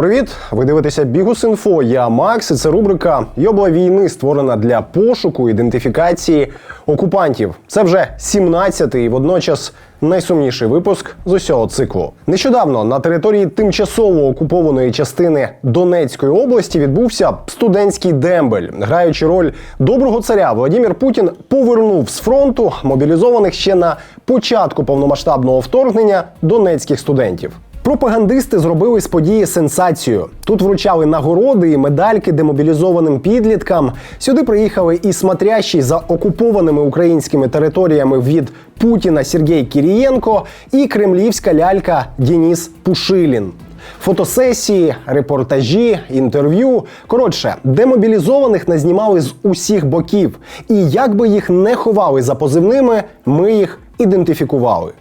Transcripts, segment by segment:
Привіт! Ви дивитеся Бігус.Інфо. Я Макс. і Це рубрика Йобла війни, створена для пошуку ідентифікації окупантів. Це вже 17-й і водночас найсумніший випуск з усього циклу. Нещодавно на території тимчасово окупованої частини Донецької області відбувся студентський дембель. Граючи роль доброго царя, Володимир Путін повернув з фронту мобілізованих ще на початку повномасштабного вторгнення донецьких студентів. Пропагандисти зробили з події сенсацію. Тут вручали нагороди і медальки демобілізованим підліткам. Сюди приїхали і смотрящий за окупованими українськими територіями від Путіна Сергій Кірієнко і кремлівська лялька Дініс Пушилін. Фотосесії, репортажі, інтерв'ю. Коротше, демобілізованих назнімали з усіх боків. І як би їх не ховали за позивними, ми їх ідентифікували.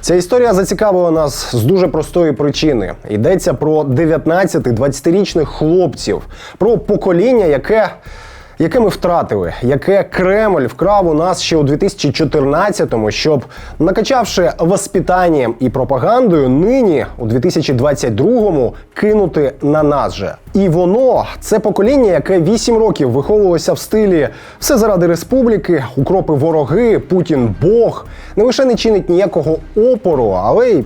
Ця історія зацікавила нас з дуже простої причини. Йдеться про 19-20-річних хлопців, про покоління, яке. Яке ми втратили, яке Кремль вкрав у нас ще у 2014-му, щоб накачавши воспитанням і пропагандою, нині у 2022-му кинути на нас же. І воно це покоління, яке 8 років виховувалося в стилі все заради республіки, укропи вороги, Путін Бог, не лише не чинить ніякого опору, але й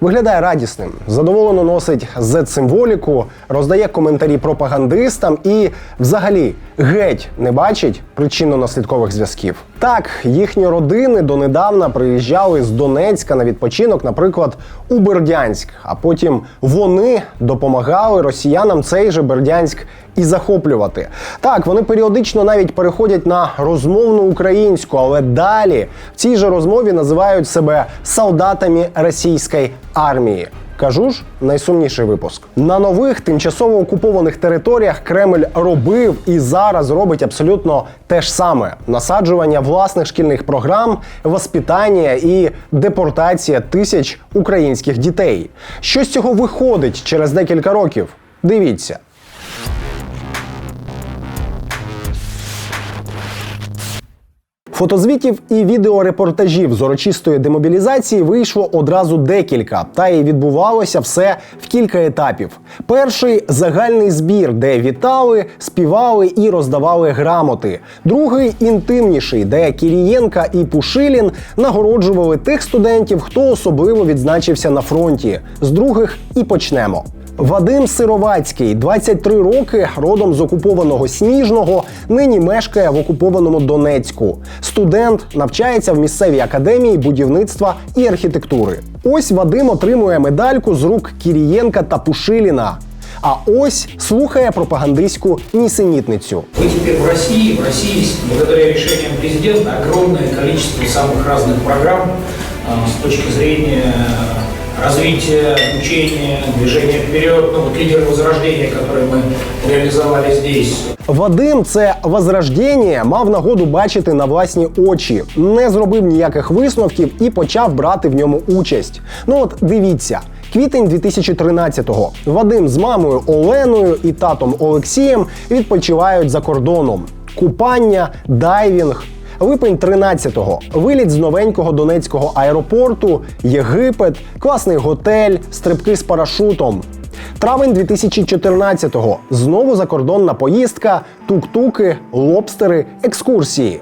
Виглядає радісним, задоволено носить Z-символіку, роздає коментарі пропагандистам і, взагалі, геть не бачить причинно-наслідкових зв'язків. Так, їхні родини донедавна приїжджали з Донецька на відпочинок, наприклад, у Бердянськ. А потім вони допомагали росіянам цей же Бердянськ і захоплювати. Так, вони періодично навіть переходять на розмовну українську, але далі в цій же розмові називають себе солдатами російської армії. Кажу ж, найсумніший випуск на нових тимчасово окупованих територіях Кремль робив і зараз робить абсолютно те ж саме: насаджування власних шкільних програм, воспитання і депортація тисяч українських дітей. Що з цього виходить через декілька років? Дивіться. Фотозвітів і відеорепортажів з урочистої демобілізації вийшло одразу декілька, та й відбувалося все в кілька етапів. Перший загальний збір, де вітали, співали і роздавали грамоти. Другий інтимніший, де Кірієнка і Пушилін нагороджували тих студентів, хто особливо відзначився на фронті. З других і почнемо. Вадим Сировацький, 23 роки, родом з окупованого Сніжного, нині мешкає в окупованому Донецьку. Студент навчається в місцевій академії будівництва і архітектури. Ось Вадим отримує медальку з рук Кірієнка та Пушиліна. А ось слухає пропагандистську нісенітницю. Вы теперь в России. В России, благодаря решениям президента, огромное количество самых разных программ а, с точки зрения развития, учения, движения вперед, ну вот лидеры возрождения, которые мы реализовали здесь. Вадим це возрождення мав нагоду бачити на власні очі, не зробив ніяких висновків і почав брати в ньому участь. Ну от дивіться. Квітень 2013-го Вадим з мамою Оленою і татом Олексієм відпочивають за кордоном. Купання, дайвінг. Липень 13-го виліт з новенького донецького аеропорту, Єгипет, класний готель, стрибки з парашутом. Травень 2014-го знову закордонна поїздка, тук-туки, лобстери, екскурсії.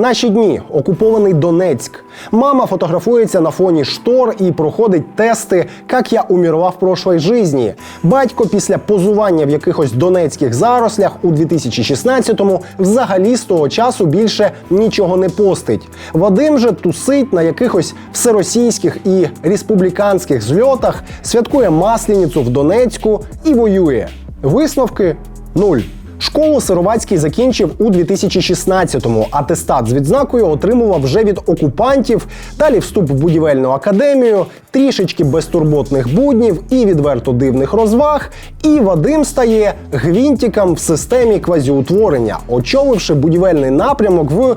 Наші дні окупований Донецьк. Мама фотографується на фоні штор і проходить тести, як я умерла в прошлой житті. Батько після позування в якихось донецьких зарослях у 2016-му взагалі з того часу більше нічого не постить. Вадим же тусить на якихось всеросійських і республіканських зльотах, святкує масленицю в Донецьку і воює. Висновки нуль. Школу Сировацький закінчив у 2016-му. Атестат з відзнакою отримував вже від окупантів. Далі вступ в будівельну академію, трішечки безтурботних буднів і відверто дивних розваг. І Вадим стає гвинтиком в системі квазіутворення, очоливши будівельний напрямок в.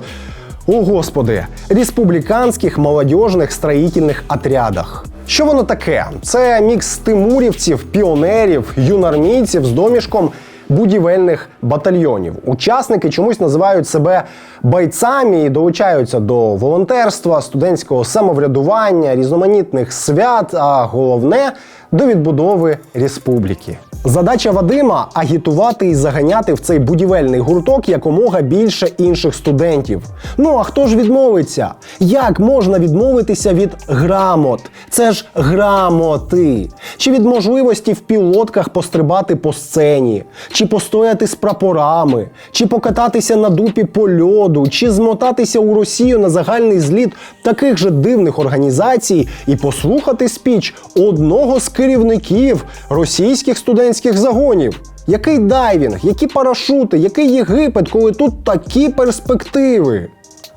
О господи, республіканських молодіжних строїтельних отрядах. Що воно таке? Це мікс тимурівців, піонерів, юнармійців з домішком будівельних батальйонів. Учасники чомусь називають себе бойцами і долучаються до волонтерства, студентського самоврядування, різноманітних свят, а головне до відбудови республіки. Задача Вадима агітувати і заганяти в цей будівельний гурток якомога більше інших студентів. Ну а хто ж відмовиться? Як можна відмовитися від грамот? Це ж грамоти. Чи від можливості в пілотках пострибати по сцені, чи постояти з прапорами, чи покататися на дупі по льоду, чи змотатися у Росію на загальний зліт таких же дивних організацій і послухати спіч одного з керівників російських студентських загонів. Який дайвінг, які парашути, який Єгипет, коли тут такі перспективи?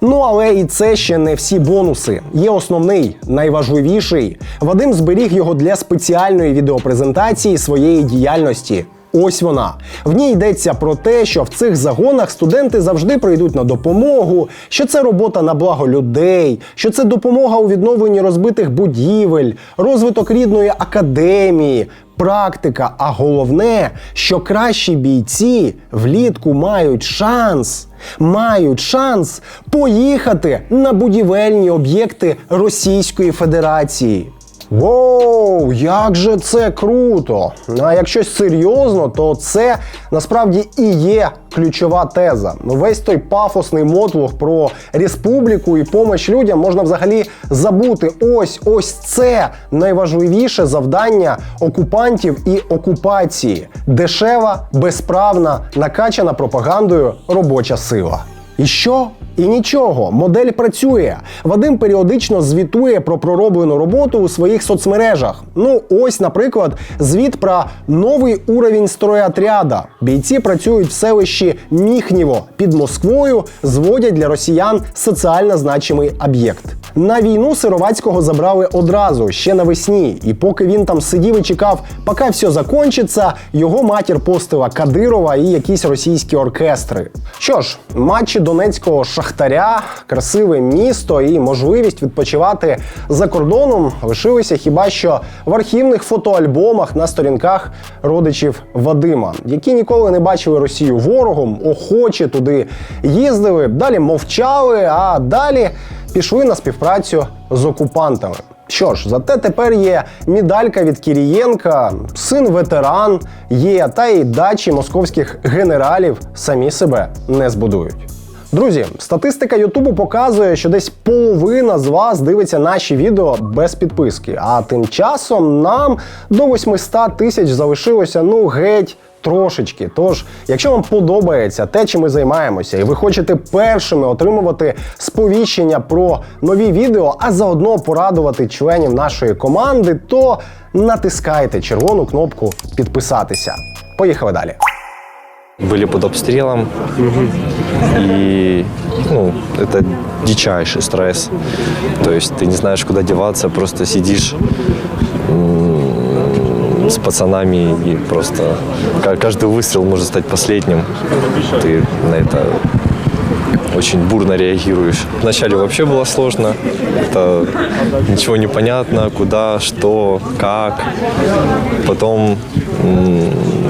Ну але і це ще не всі бонуси. Є основний, найважливіший. Вадим зберіг його для спеціальної відеопрезентації своєї діяльності. Ось вона. В ній йдеться про те, що в цих загонах студенти завжди прийдуть на допомогу, що це робота на благо людей, що це допомога у відновленні розбитих будівель, розвиток рідної академії, практика. А головне, що кращі бійці влітку мають шанс, мають шанс поїхати на будівельні об'єкти Російської Федерації. Воу, як же це круто! А якщо серйозно, то це насправді і є ключова теза. Ну, Весь той пафосний мотлух про республіку і помощь людям можна взагалі забути. Ось ось це найважливіше завдання окупантів і окупації: дешева, безправна, накачана пропагандою робоча сила. І що? І нічого, модель працює. Вадим періодично звітує про пророблену роботу у своїх соцмережах. Ну, ось, наприклад, звіт про новий уровень стройотряда. Бійці працюють в селищі Міхнєво під Москвою, зводять для росіян соціально значимий об'єкт. На війну Сировацького забрали одразу, ще навесні. І поки він там сидів і чекав, поки все закінчиться, його матір постила Кадирова і якісь російські оркестри. Що ж, матчі Донецького шахтаря, красиве місто і можливість відпочивати за кордоном лишилися хіба що в архівних фотоальбомах на сторінках родичів Вадима, які ніколи не бачили Росію ворогом, охоче туди їздили, далі мовчали, а далі пішли на співпрацю з окупантами. Що ж, зате тепер є медалька від Кірієнка, син ветеран є, та й дачі московських генералів самі себе не збудують. Друзі, статистика Ютубу показує, що десь половина з вас дивиться наші відео без підписки. А тим часом нам до 800 тисяч залишилося ну геть трошечки. Тож, якщо вам подобається те, чим ми займаємося, і ви хочете першими отримувати сповіщення про нові відео, а заодно порадувати членів нашої команди, то натискайте червону кнопку підписатися. Поїхали далі. Были под обстрелом. И ну, это дичайший стресс. То есть ты не знаешь, куда деваться, просто сидишь с пацанами и просто ка- каждый выстрел может стать последним. Ты на это очень бурно реагируешь. Вначале вообще было сложно. Это ничего не понятно, куда, что, как. Потом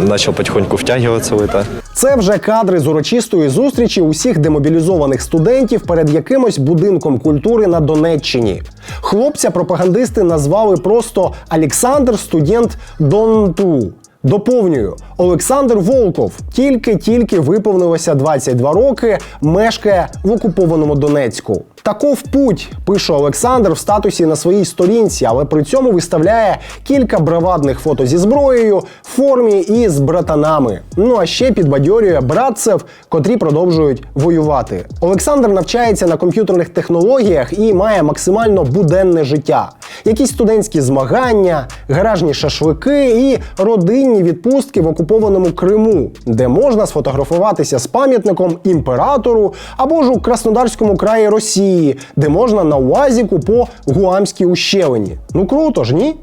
начал потихоньку втягиваться в это. Це вже кадри з урочистої зустрічі усіх демобілізованих студентів перед якимось будинком культури на Донеччині. Хлопця пропагандисти назвали просто Олександр студент Донту. Доповнюю, Олександр Волков тільки-тільки виповнилося 22 роки, мешкає в окупованому Донецьку. Таков путь, пише Олександр в статусі на своїй сторінці, але при цьому виставляє кілька бравадних фото зі зброєю, формі і з братанами. Ну а ще підбадьорює братцев, котрі продовжують воювати. Олександр навчається на комп'ютерних технологіях і має максимально буденне життя. Якісь студентські змагання, гаражні шашлики і родинні відпустки в окупованому Криму, де можна сфотографуватися з пам'ятником імператору або ж у Краснодарському краї Росії, де можна на УАЗіку по Гуамській ущелині. Ну круто ж, ні?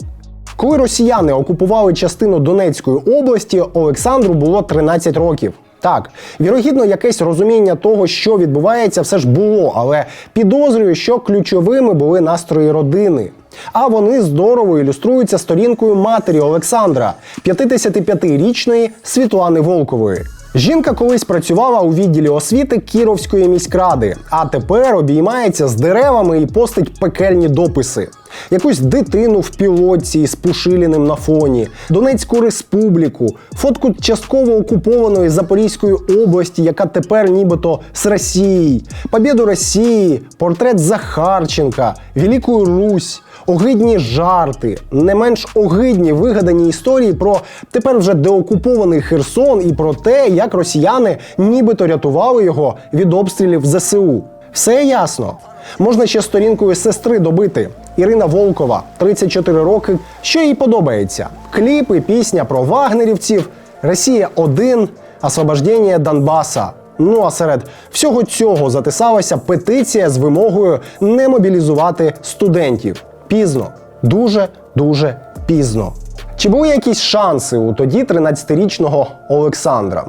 Коли росіяни окупували частину Донецької області, Олександру було 13 років. Так, вірогідно, якесь розуміння того, що відбувається, все ж було, але підозрюю, що ключовими були настрої родини. А вони здорово ілюструються сторінкою матері Олександра, 55-річної Світлани Волкової. Жінка колись працювала у відділі освіти Кіровської міськради, а тепер обіймається з деревами і постить пекельні дописи. Якусь дитину в пілотці з Пушиліним на фоні, Донецьку республіку, фотку частково окупованої Запорізької області, яка тепер нібито з Росії, побіду Росії, портрет Захарченка, Велику Русь. Огидні жарти, не менш огидні вигадані історії про тепер вже деокупований Херсон і про те, як росіяни нібито рятували його від обстрілів ЗСУ. Все ясно. Можна ще сторінкою сестри добити. Ірина Волкова, 34 роки. Що їй подобається? Кліпи, пісня про вагнерівців, Росія 1 освобождення Донбаса. Ну а серед всього цього затисалася петиція з вимогою не мобілізувати студентів. Пізно, дуже дуже пізно. Чи були якісь шанси у тоді 13-річного Олександра?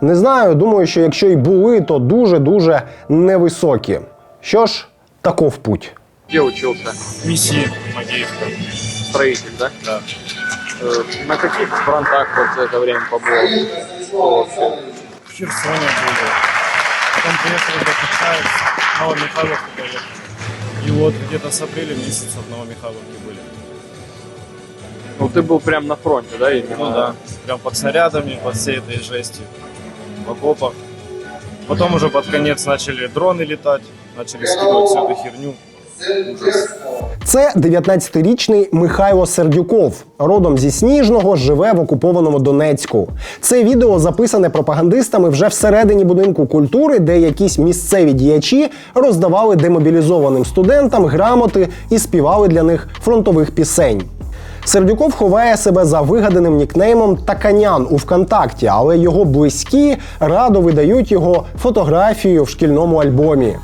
Не знаю, думаю, що якщо й були, то дуже дуже невисокі. Що ж, таков путь. Где учился? Миссии Магеевка. Строитель, да? Да. Э, На каких фронтах вот за это время вообще? В Херсоне были. Потом приехали до Китаевск. Новомихайловку поехали. И вот где-то с апреля месяца в Новомихайловке были. Ну ты был прям на фронте, да? Именно? Ну да, прям под снарядами, под всей этой жести. В окопах. Потом уже под конец начали дроны летать, начали скидывать всю херню. Це 19-річний Михайло Сердюков, родом зі Сніжного, живе в окупованому Донецьку. Це відео записане пропагандистами вже всередині будинку культури, де якісь місцеві діячі роздавали демобілізованим студентам грамоти і співали для них фронтових пісень. Сердюков ховає себе за вигаданим нікнеймом Таканян у ВКонтакті, але його близькі радо видають його фотографію в шкільному альбомі.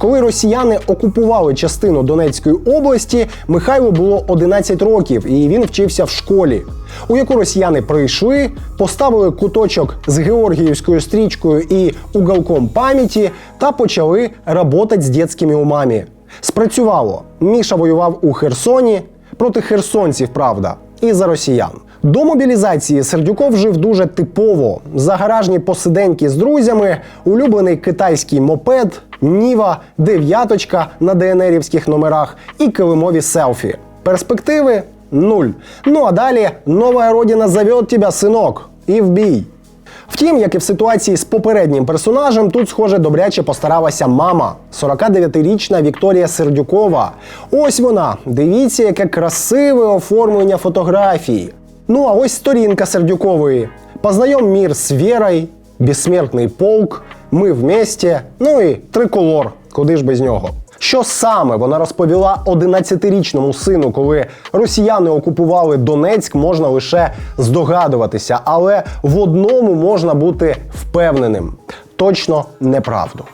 Коли росіяни окупували частину Донецької області, Михайлу було 11 років, і він вчився в школі, у яку росіяни прийшли, поставили куточок з георгіївською стрічкою і уголком пам'яті та почали працювати з дитячими умами. Спрацювало. Міша воював у Херсоні проти херсонців, правда, і за росіян. До мобілізації Сердюков жив дуже типово: за гаражні посиденьки з друзями, улюблений китайський мопед, Ніва, дев'яточка на ДНРівських номерах і килимові селфі. Перспективи нуль. Ну а далі нова родина зовет тебе, синок, і в бій. Втім, як і в ситуації з попереднім персонажем, тут, схоже, добряче постаралася мама, 49-річна Вікторія Сердюкова. Ось вона. Дивіться, яке красиве оформлення фотографії. Ну а ось сторінка Сердюкової. Познайом мір з Вірою, безсмертний полк, ми вместе, ну і триколор, куди ж без нього. Що саме вона розповіла 11-річному сину, коли росіяни окупували Донецьк, можна лише здогадуватися, але в одному можна бути впевненим: точно неправду.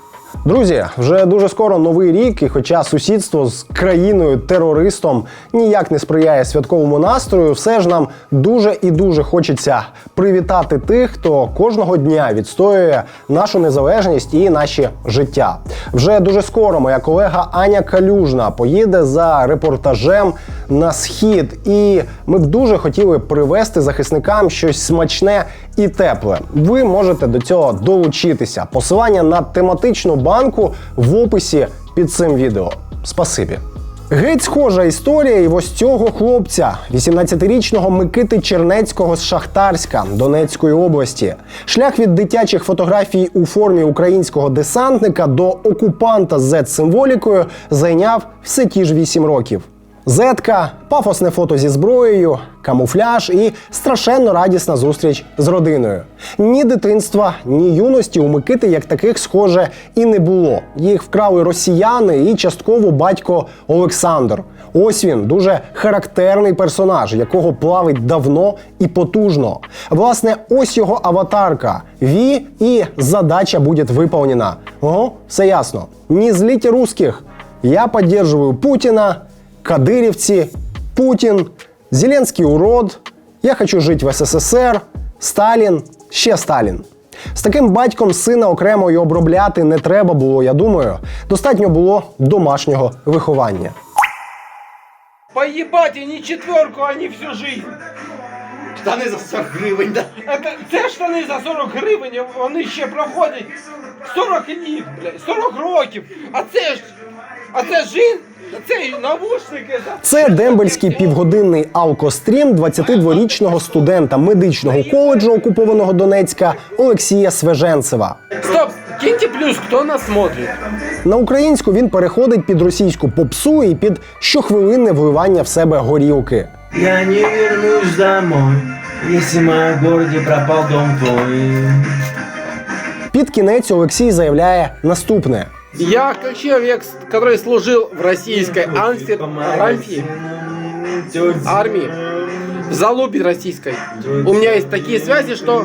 Друзі, вже дуже скоро новий рік, і хоча сусідство з країною терористом ніяк не сприяє святковому настрою, все ж нам дуже і дуже хочеться привітати тих, хто кожного дня відстоює нашу незалежність і наші життя. Вже дуже скоро моя колега Аня Калюжна поїде за репортажем на схід, і ми б дуже хотіли привезти захисникам щось смачне і тепле. Ви можете до цього долучитися. Посилання на тематичну банку в описі під цим відео. Спасибі. Геть схожа історія і ось цього хлопця, 18-річного Микити Чернецького з Шахтарська Донецької області. Шлях від дитячих фотографій у формі українського десантника до окупанта з Z-символікою зайняв все ті ж 8 років. Зетка, пафосне фото зі зброєю, камуфляж і страшенно радісна зустріч з родиною. Ні дитинства, ні юності у Микити як таких схоже і не було. Їх вкрали росіяни і частково батько Олександр. Ось він дуже характерний персонаж, якого плавить давно і потужно. Власне, ось його аватарка. Ві і задача буде виповнена. Ого, все ясно. Не зліть русських. Я підтримую Путіна. Кадирівці, Путін, Зеленський урод, я хочу жити в СССР, Сталін, ще Сталін. З таким батьком сина окремо й обробляти не треба було, я думаю. Достатньо було домашнього виховання. Поебать, они четверку, они всю жизнь. Штани за 40 гривень, да? Это, це штани за 40 гривень, вони ще проходять 40 літ, блядь, 40 років. А це ж, А це жін? Це навушники. Це дембельський півгодинний алкострім 22-річного студента медичного коледжу окупованого Донецька Олексія Свеженцева. Стоп, киньте плюс, хто нас смотрить. На українську він переходить під російську попсу і під щохвилинне вливання в себе горілки. Я не вернусь домой, если в моем городе пропал дом твой. Під кінець Олексій заявляє наступне: Я человек, который служил в российской анфи... рамфи, армии, в залупе российской, у меня есть такие связи, что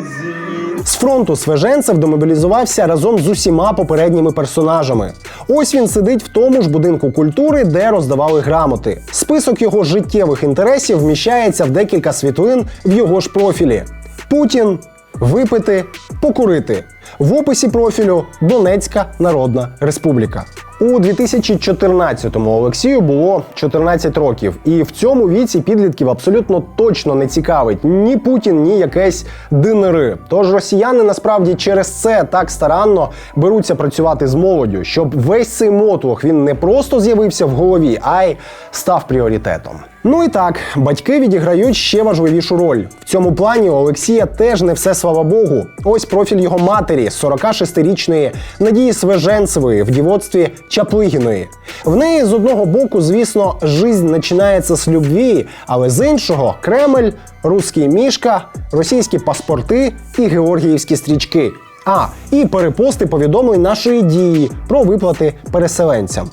З фронту Свеженцев домобілізувався разом з усіма попередніми персонажами. Ось він сидить в тому ж будинку культури, де роздавали грамоти. Список його життєвих інтересів вміщається в декілька світлин в його ж профілі: Путін, випити, покурити. В описі профілю Донецька Народна Республіка. У 2014-му Олексію було 14 років, і в цьому віці підлітків абсолютно точно не цікавить ні Путін, ні якесь ДНР. Тож росіяни насправді через це так старанно беруться працювати з молоддю, щоб весь цей мотлох він не просто з'явився в голові, а й став пріоритетом. Ну і так, батьки відіграють ще важливішу роль. В цьому плані у Олексія теж не все слава Богу. Ось профіль його матері, 46-річної Надії Свеженцевої в дівоцтві Чаплигіної. В неї з одного боку, звісно, жизнь починається з любві, але з іншого Кремль, русський мішка, російські паспорти і георгіївські стрічки. А, і перепости повідомлень нашої дії про виплати переселенцям.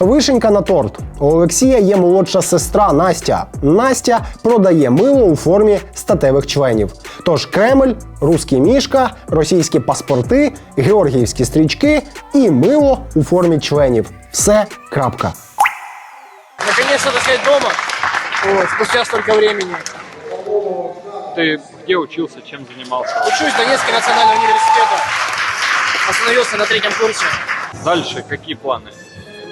Вишенька на торт. У Олексія є молодша сестра Настя. Настя продає мило у формі статевих членів. Тож Кремль, русський мішка, російські паспорти, георгіївські стрічки і мило у формі членів. Все крапка. Наконец-то достать дома. Вот, спустя столько времени. Ты где учился, чем занимался? Учусь в Донецком национальном университете. Остановился на третьем курсе. Дальше какие планы?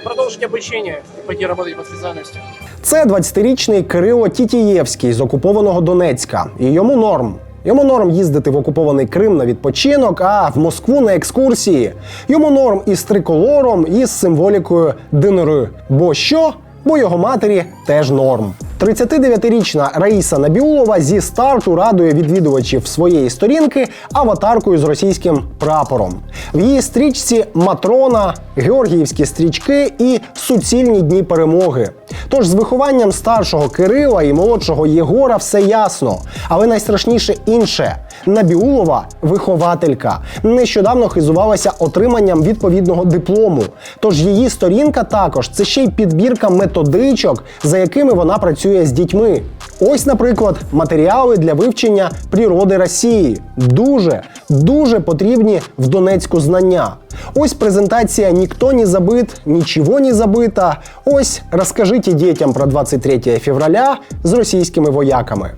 Продолжить обучення і пойти работать по спеціальності. Це 20-річний Кирило Тітієвський з окупованого Донецька. І йому норм. Йому норм їздити в окупований Крим на відпочинок, а в Москву на екскурсії. Йому норм із триколором, і з символікою ДНР. Бо що? Бо його матері теж норм. 39-річна Раїса Набіулова зі старту радує відвідувачів своєї сторінки аватаркою з російським прапором. В її стрічці Матрона, Георгіївські стрічки і суцільні дні перемоги. Тож з вихованням старшого Кирила і молодшого Єгора все ясно. Але найстрашніше інше. Набіулова вихователька. Нещодавно хизувалася отриманням відповідного диплому. Тож її сторінка також це ще й підбірка методичок, за якими вона працює з дітьми. Ось, наприклад, матеріали для вивчення природи Росії. Дуже, дуже потрібні в Донецьку знання. Ось презентація «Ніхто не забит, нічого не забита». Ось розкажіть дітям про 23 февраля з російськими вояками.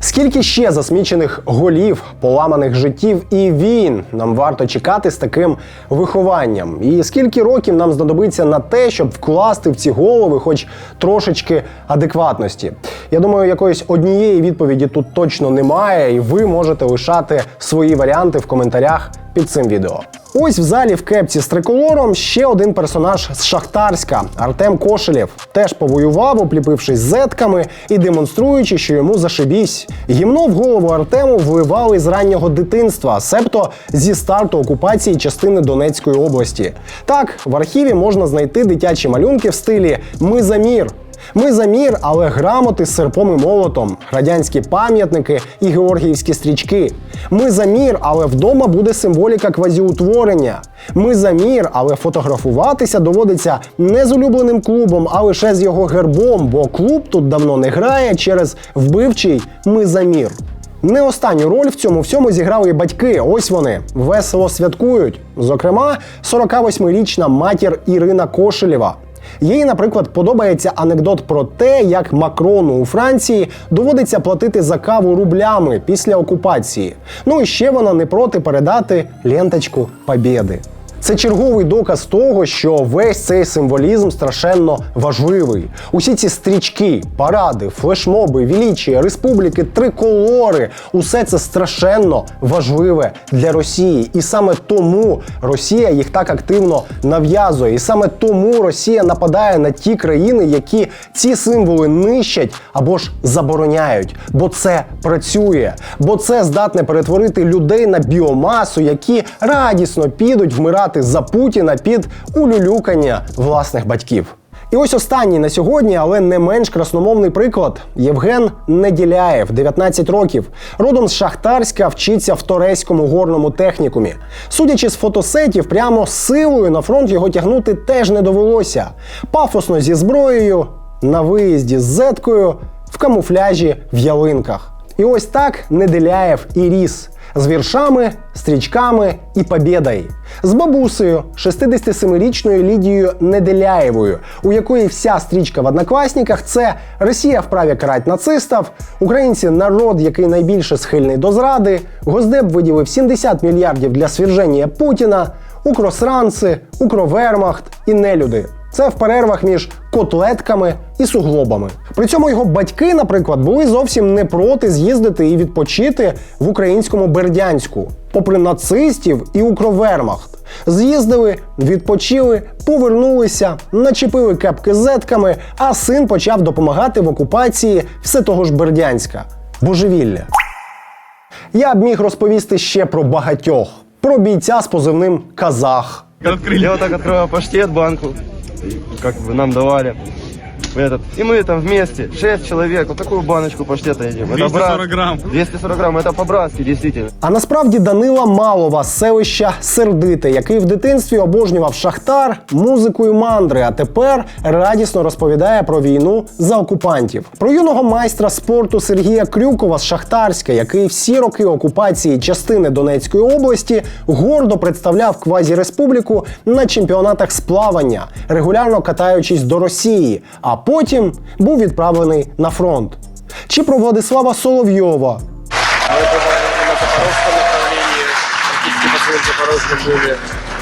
Скільки ще засмічених голів, поламаних життів і війн нам варто чекати з таким вихованням? І скільки років нам знадобиться на те, щоб вкласти в ці голови хоч трошечки адекватності? Я думаю, якоїсь однієї відповіді тут точно немає, і ви можете лишати свої варіанти в коментарях під цим відео. Ось в залі в кепці з триколором ще один персонаж з Шахтарська Артем Кошелєв. Теж повоював, обліпившись зетками і демонструючи, що йому зашибісь. Гімно в голову Артему вливали з раннього дитинства, себто зі старту окупації частини Донецької області. Так, в архіві можна знайти дитячі малюнки в стилі Ми за мір. Ми за мір, але грамоти з серпом і молотом, радянські пам'ятники і георгіївські стрічки. Ми за мір, але вдома буде символіка квазіутворення. Ми за мір, але фотографуватися доводиться не з улюбленим клубом, а лише з його гербом, бо клуб тут давно не грає через вбивчий Ми за мір. Не останню роль в цьому всьому зіграли і батьки. Ось вони весело святкують. Зокрема, 48-річна матір Ірина Кошелєва. Їй, наприклад, подобається анекдот про те, як Макрону у Франції доводиться платити за каву рублями після окупації. Ну і ще вона не проти передати ленточку Побєди. Це черговий доказ того, що весь цей символізм страшенно важливий. Усі ці стрічки, паради, флешмоби, вілічі, республіки, триколори усе це страшенно важливе для Росії. І саме тому Росія їх так активно нав'язує. І саме тому Росія нападає на ті країни, які ці символи нищать або ж забороняють. Бо це працює, бо це здатне перетворити людей на біомасу, які радісно підуть вмирати за Путіна під улюлюкання власних батьків. І ось останній на сьогодні, але не менш красномовний приклад Євген Неділяєв, 19 років. Родом з Шахтарська вчиться в Торецькому горному технікумі. Судячи з фотосетів, прямо силою на фронт його тягнути теж не довелося. Пафосно зі зброєю, на виїзді з зеткою, в камуфляжі в ялинках. І ось так Неделяєв і ріс з віршами, стрічками і побєдою. З бабусею, 67-річною Лідією Неделяєвою, у якої вся стрічка в однокласниках це Росія вправі карать нацистів, українці народ, який найбільше схильний до зради, Госдеп виділив 70 мільярдів для сверження Путіна, укросранці, укровермахт і нелюди. Це в перервах між котлетками і суглобами. При цьому його батьки, наприклад, були зовсім не проти з'їздити і відпочити в українському Бердянську, попри нацистів і укровермахт. З'їздили, відпочили, повернулися, начепили кепки зетками, а син почав допомагати в окупації все того ж Бердянська. Божевілля. Я б міг розповісти ще про багатьох, про бійця з позивним Казах. Я вот так открываю паштет банку, как бы нам давали Этот. И мы там вместе, 6 человек, вот такую баночку паштета едим. Это 240 грамм. 240 грамм, это по-братски, действительно. А насправді Данила Малова з селища Сердите, який в дитинстві обожнював шахтар, музику і мандри, а тепер радісно розповідає про війну за окупантів. Про юного майстра спорту Сергія Крюкова з Шахтарська, який всі роки окупації частини Донецької області гордо представляв квазі-республіку на чемпіонатах з плавання, регулярно катаючись до Росії, а потім був відправлений на фронт. Чи про Владислава Соловйова, Мы бывали на Запорожском направлении, практически по всем Запорожьем были,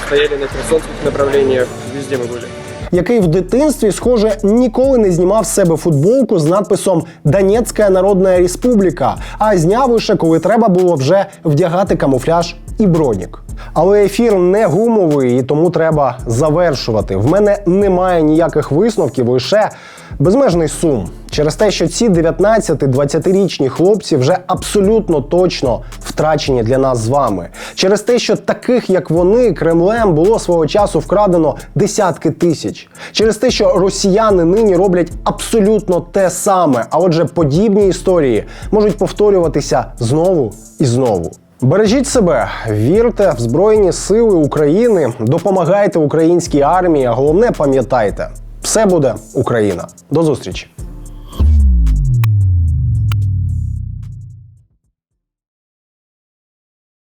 стояли на Херсонских направлениях, везде мы были. який в дитинстві, схоже, ніколи не знімав з себе футболку з надписом Донецька Народна Республіка, а зняв лише коли треба було вже вдягати камуфляж і бронік. Але ефір не гумовий, і тому треба завершувати. В мене немає ніяких висновків, лише безмежний сум через те, що ці 19-20-річні хлопці вже абсолютно точно втрачені для нас з вами. Через те, що таких як вони Кремлем було свого часу вкрадено десятки тисяч. Через те, що росіяни нині роблять абсолютно те саме. А отже, подібні історії можуть повторюватися знову і знову. Бережіть себе, вірте в Збройні Сили України, допомагайте українській армії, а головне пам'ятайте, все буде Україна. До зустрічі!